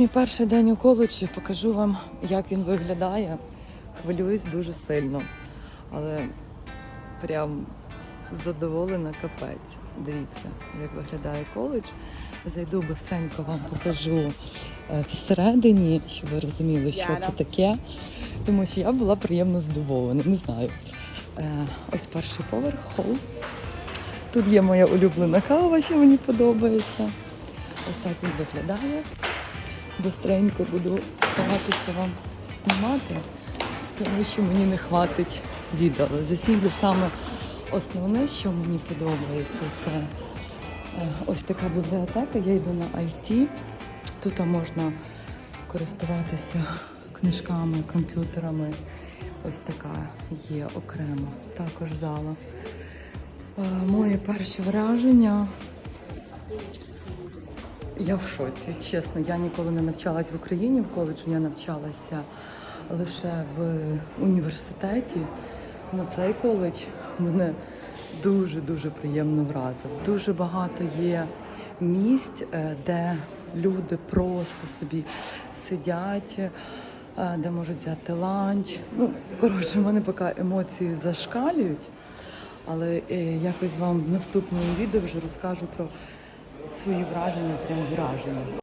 Мій перший день у коледжі покажу вам, як він виглядає. Хвилююсь дуже сильно, але прям задоволена капець. Дивіться, як виглядає коледж. Зайду быстренько вам покажу е, всередині, щоб ви розуміли, що це таке. Тому що я була приємно здивована, не знаю. Е, Ось перший поверх, хол. Тут є моя улюблена кава, що мені подобається. Ось так він виглядає. Бистренько буду старатися вам знімати, тому що мені не хватить відео. Заснімлю саме основне, що мені подобається. Це е, ось така бібліотека. Я йду на IT. Тут можна користуватися книжками, комп'ютерами. Ось така є окремо. Також зала. Е, Мої перші враження. Я в шоці, чесно. Я ніколи не навчалась в Україні в коледжі, я навчалася лише в університеті. Ну цей коледж мене дуже-дуже приємно вразив. Дуже багато є місць, е, де люди просто собі сидять, е, де можуть взяти ланч. Ну, коротше, в мене поки емоції зашкалюють. Але е, якось вам в наступному відео вже розкажу про свої враження, прям враження.